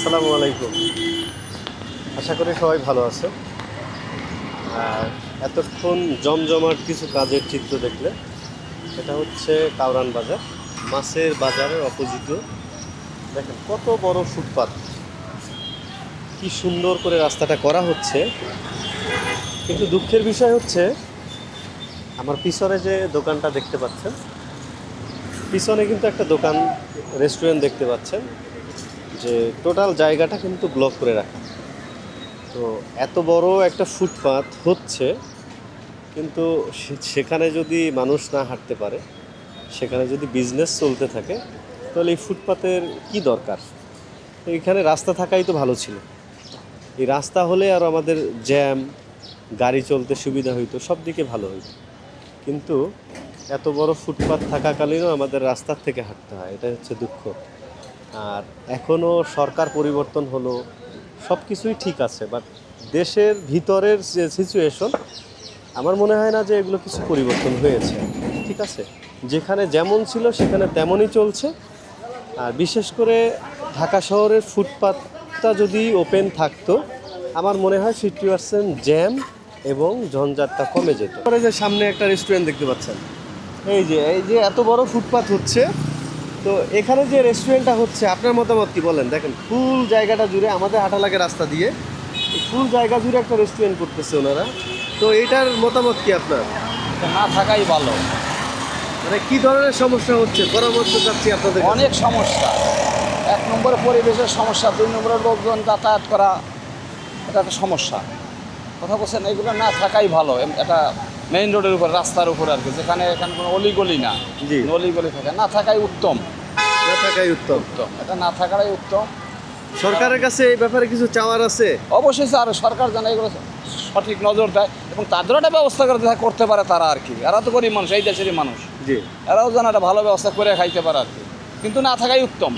আসসালামু আলাইকুম। আশা করি সবাই ভালো আছে। আর এতক্ষণ জমজমাট কিছু কাজের চিত্র দেখলে এটা হচ্ছে কাউরান বাজার, মাছের বাজারের অপোজিটে দেখেন কত বড় ফুটপাত। কি সুন্দর করে রাস্তাটা করা হচ্ছে। কিন্তু দুঃখের বিষয় হচ্ছে, আমার পিছনে যে দোকানটা দেখতে পাচ্ছেন, পিছনে কিন্তু একটা দোকান রেস্টুরেন্ট দেখতে পাচ্ছেন। যে টোটাল জায়গাটা কিন্তু ব্লক করে রাখা। তো এত বড় একটা ফুটপাত হচ্ছে, কিন্তু সেখানে যদি মানুষ না হাঁটতে পারে, সেখানে যদি বিজনেস চলতে থাকে, তাহলে এই ফুটপাতের কি দরকার? এখানে রাস্তা থাকাই তো ভালো ছিল। এই রাস্তা হলে আর আমাদের জ্যাম গাড়ি চলতে সুবিধা হইতো, সব দিকে ভালো হইতো। কিন্তু এত বড় ফুটপাথ থাকাকালীনও আমাদের রাস্তার থেকে হাঁটতে হয় এটা হচ্ছে দুঃখ। আর এখনও সরকার পরিবর্তন হলো, সব কিছুই ঠিক আছে বাট দেশের ভিতরের যে সিচুয়েশন আমার মনে হয় না যে এগুলো কিছু পরিবর্তন হয়েছে। ঠিক আছে? যেখানে যেমন ছিল, সেখানে তেমনই চলছে। আর বিশেষ করে ঢাকা শহরের ফুটপাথটা যদি ওপেন থাকতো, আমার মনে হয় ফিফটি পার্সেন্ট জ্যাম এবং ঝঞ্ঝাটটা কমে যেত। পরে যে সামনে একটা রেস্টুরেন্ট দেখতে পাচ্ছেন। এই যে এই যে এত বড় ফুটপাত হচ্ছে তো এখানে যে রেস্টুরেন্টটা হচ্ছে আপনার মতামত কি বলেন? দেখেন ফুল জায়গাটা জুড়ে আমাদের হাঁটা লাগে রাস্তা দিয়ে। ফুল জায়গা জুড়ে একটা রেস্টুরেন্ট করতেছে ওনারা। তো এটার মতামত কি আপনার? না থাকাই ভালো। মানে কি ধরনের সমস্যা হচ্ছে? পরামর্শ চাচ্ছি আপনাদের অনেক সমস্যা। এক নম্বরে পরিবেশের সমস্যা দুই নম্বরে লোকজন যাতায়াত করা এটা একটা সমস্যা। কথা বলছেন এগুলো না থাকাই ভালো। এটা মেইন রোডের উপর রাস্তার উপর আর কি যেখানে এখানে কোনো অলিগলি না। জি। অলিগলি থাকে না থাকাই উত্তম। না থাকাই উত্তম। উত্তম এটা না থাকাটাই উত্তম। সরকারের কাছে এই ব্যাপারে কিছু চাওয়ার আছে? অবশ্যই স্যার সরকার যেন এগুলো সঠিক নজর দেয় এবং তাদেরও একটা ব্যবস্থা করে করতে পারে তারা আর কি। এরা তো গরিব মানুষ এই দেশেরই মানুষ। জি। এরাও যেন একটা ভালো ব্যবস্থা করে খাইতে পারে আর কি। কিন্তু না থাকাই উত্তম।